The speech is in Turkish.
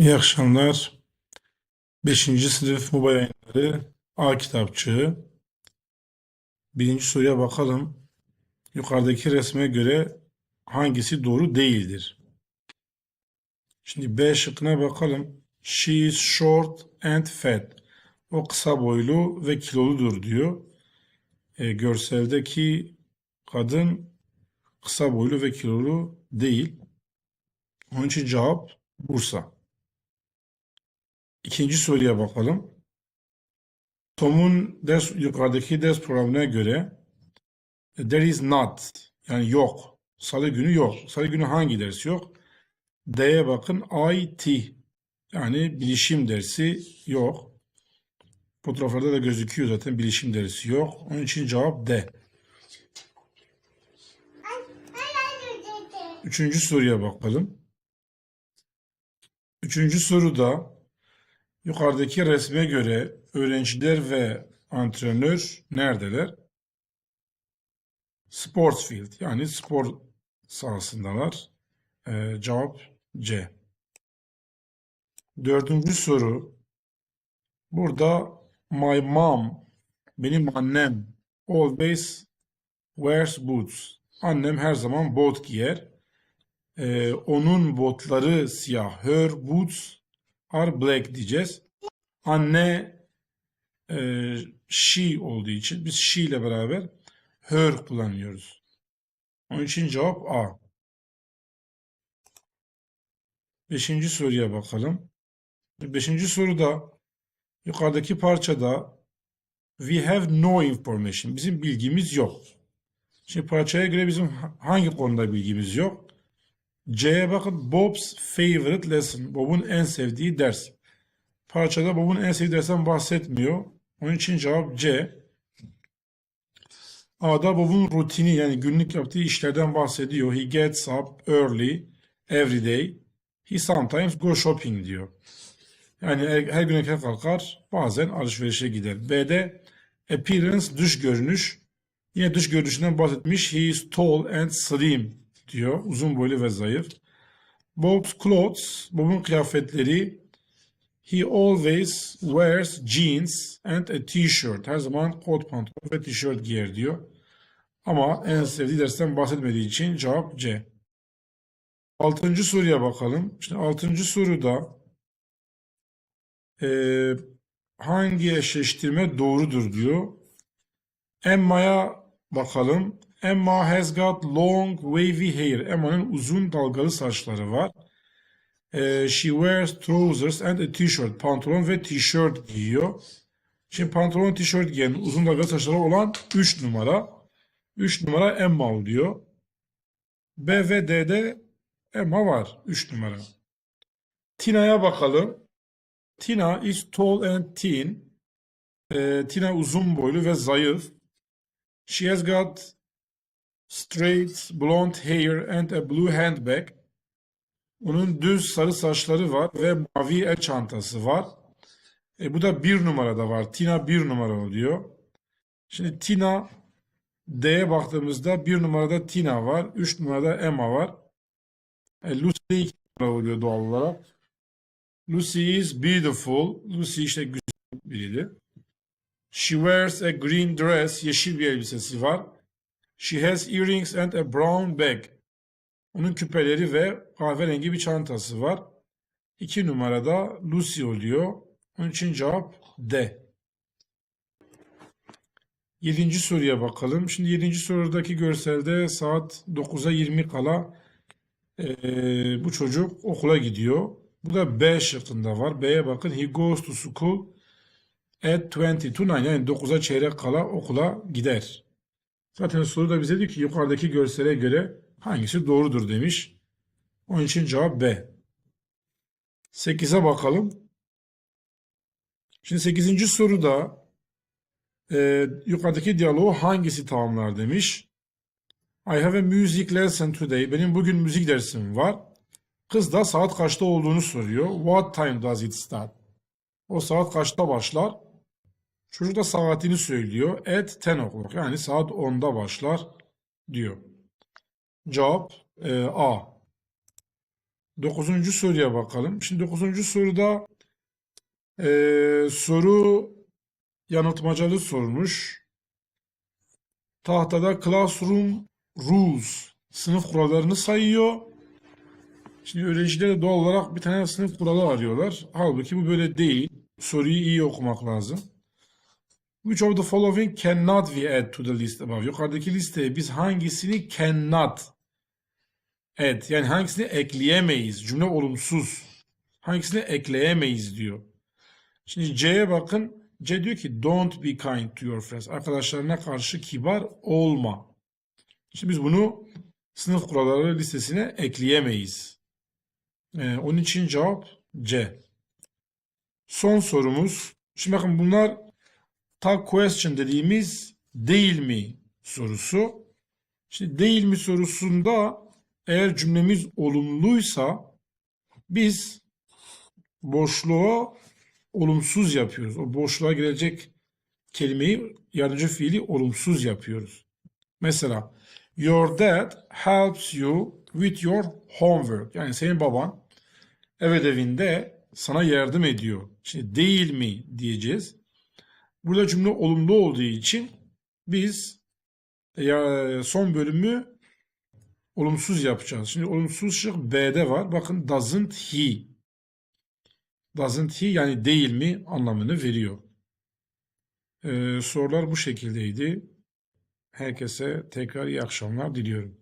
İyi akşamlar. 5. sınıf MUBA yayınları A kitapçığı. Birinci soruya bakalım. Yukarıdaki resme göre hangisi doğru değildir? Şimdi B şıkkına bakalım. She is short and fat. O kısa boylu ve kiloludur diyor. E, görseldeki kadın kısa boylu ve kilolu değil. Onun için cevap Bursa. İkinci soruya bakalım. Tom'un ders, yukarıdaki ders programına göre e, there is not yani yok. Salı günü yok. Salı günü hangi ders yok? D'ye bakın IT yani bilişim dersi yok. Fotoğraflarda da gözüküyor zaten bilişim dersi yok. Onun için cevap D. Üçüncü soruya bakalım. Üçüncü soruda yukarıdaki resme göre öğrenciler ve antrenör neredeler? Sports field yani spor sahasındalar. Ee, cevap C. Dördüncü soru. Burada my mom, benim annem always wears boots. Annem her zaman bot giyer. Ee, onun botları siyah. Her boots are black diyeceğiz. Anne e, she olduğu için biz she ile beraber her kullanıyoruz. Onun için cevap A. Beşinci soruya bakalım. Beşinci soruda yukarıdaki parçada we have no information. Bizim bilgimiz yok. Şimdi parçaya göre bizim hangi konuda bilgimiz yok? C'ye bakın Bob's favorite lesson. Bob'un en sevdiği ders. Parçada Bob'un en sevdiği dersten bahsetmiyor. Onun için cevap C. A'da Bob'un rutini yani günlük yaptığı işlerden bahsediyor. He gets up early every day. He sometimes go shopping diyor. Yani her, her gün erken kalkar, bazen alışverişe gider. B'de appearance dış görünüş. Yine dış görünüşünden bahsetmiş. He is tall and slim diyor. Uzun boylu ve zayıf. Bob's clothes, Bob'un kıyafetleri. He always wears jeans and a t-shirt. Her zaman kot pantolon ve tişört giyer diyor. Ama en sevdiği dersten bahsetmediği için cevap C. Altıncı soruya bakalım. Şimdi altıncı soruda eee, hangi eşleştirme doğrudur diyor. Emma'ya bakalım. Emma has got long wavy hair. Emma'nın uzun dalgalı saçları var. Ee, she wears trousers and a t-shirt. Pantolon ve tişört giyiyor. Şimdi pantolon, tişört giyen uzun dalgalı saçları olan 3 numara. 3 numara Emma oluyor. B ve D'de Emma var. 3 numara. Tina'ya bakalım. Tina is tall and thin. Ee, Tina uzun boylu ve zayıf. She has got straight blonde hair and a blue handbag. Onun düz sarı saçları var ve mavi el çantası var. E, bu da bir numarada var. Tina bir numara oluyor. Şimdi Tina D'ye baktığımızda bir numarada Tina var. Üç numarada Emma var. E, Lucy iki numara oluyor doğal olarak. Lucy is beautiful. Lucy işte güzel biriydi. She wears a green dress. Yeşil bir elbisesi var. She has earrings and a brown bag. Onun küpeleri ve kahverengi bir çantası var. İki numarada Lucy oluyor. Onun için cevap D. Yedinci soruya bakalım. Şimdi yedinci sorudaki görselde saat 9'a 20 kala eee, bu çocuk okula gidiyor. Bu da B şıkkında var. B'ye bakın. He goes to school at 20 to 9. Yani 9'a çeyrek kala okula gider. Zaten soru da bize diyor ki yukarıdaki görsele göre hangisi doğrudur demiş. Onun için cevap B. 8'e bakalım. Şimdi 8. soruda e, yukarıdaki diyaloğu hangisi tamamlar demiş. I have a music lesson today. Benim bugün müzik dersim var. Kız da saat kaçta olduğunu soruyor. What time does it start? O saat kaçta başlar? Çocuk saatini söylüyor. At 10 o'clock. Yani saat 10'da başlar diyor. Cevap e, A. Dokuzuncu soruya bakalım. Şimdi dokuzuncu soruda eee, soru yanıltmacalı sormuş. Tahtada classroom rules sınıf kurallarını sayıyor. Şimdi öğrenciler doğal olarak bir tane sınıf kuralı arıyorlar. Halbuki bu böyle değil. Soruyu iyi okumak lazım. Which of the following cannot we add to the list above? Yukarıdaki listeye biz hangisini cannot add yani hangisini ekleyemeyiz? Cümle olumsuz. Hangisini ekleyemeyiz diyor. Şimdi C'ye bakın. C diyor ki don't be kind to your friends. Arkadaşlarına karşı kibar olma. Şimdi biz bunu sınıf kuralları listesine ekleyemeyiz. Ee, onun için cevap C. Son sorumuz. Şimdi bakın bunlar tag question dediğimiz değil mi sorusu. Şimdi değil mi sorusunda eğer cümlemiz olumluysa biz boşluğa olumsuz yapıyoruz. O boşluğa girecek kelimeyi yardımcı fiili olumsuz yapıyoruz. Mesela your dad helps you with your homework. Yani senin baban ev ödevinde sana yardım ediyor. Şimdi değil mi diyeceğiz. Burada cümle olumlu olduğu için biz ya, son bölümü olumsuz yapacağız. Şimdi olumsuz şık B'de var. Bakın doesn't he. Doesn't he yani değil mi anlamını veriyor. Ee, sorular bu şekildeydi. Herkese tekrar iyi akşamlar diliyorum.